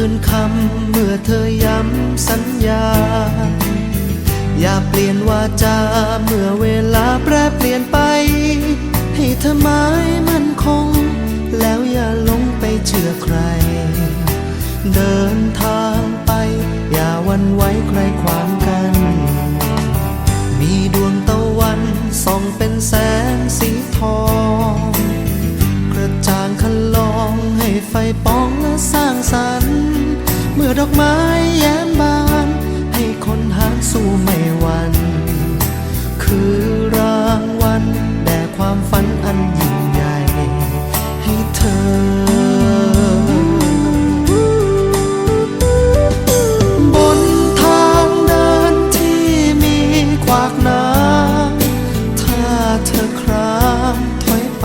ืนคำเมื่อเธอย้ำสัญญา อย่าเปลี่ยนวาจาเมื่อเวลาแปรเปลี่ยนไป ให้เธอหมายมั่นคง แล้วอย่าหลงไปเชื่อใคร เดินทางไป อย่าวันไว้ใครขวางกัน มีดวงตะวันส่องเป็นแสงสีทองกระจ่างคันลองให้ไฟปองและสร้างสรรค์ เมื่อดอกไม้แย้มบาน ให้คนหาสู้ไม่หวันคือรางวัลแด่ความฝันอันยิ่งใหญ่ ให้เธอบนทางเดินที่มีขวากน้ำถ้าเธอครามถอยไป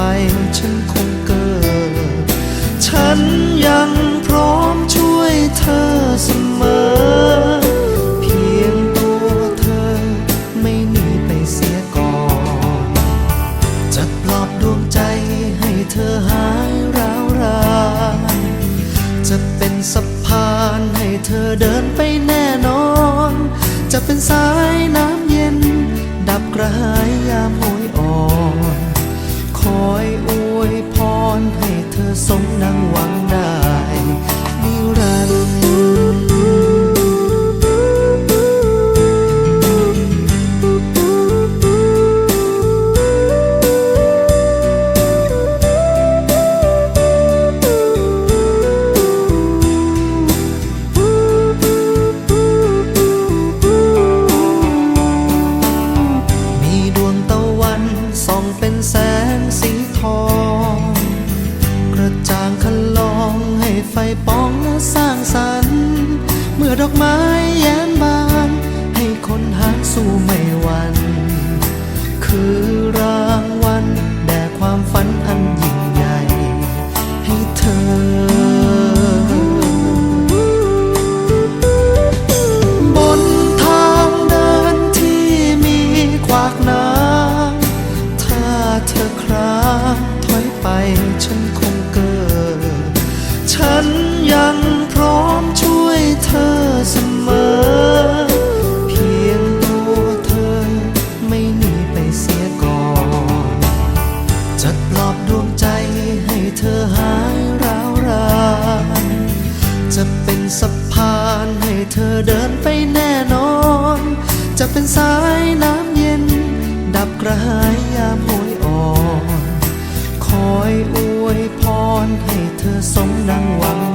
ฉันคงเกิด ฉันยัง จะเป็นสะพานให้เธอเดินไปแน่นอน จะเป็นสายน้ำเย็น ดับกระหายยามโหยอ่อน คอยอวยพรให้เธอสมดังหวังได้ ไฟปองและสร้างสรรค์เมื่อดอกไม้แย้มบาน ให้คนหาสู้ไม่วัน คือ อบดวงใจให้เธอหายร้าวรานจะเป็นสะพานให้เธอเดินไปแน่นอน จะเป็นสายน้ำเย็น ดับกระหายยามหอยอ่อน คอยอวยพรให้เธอสมดังหวัง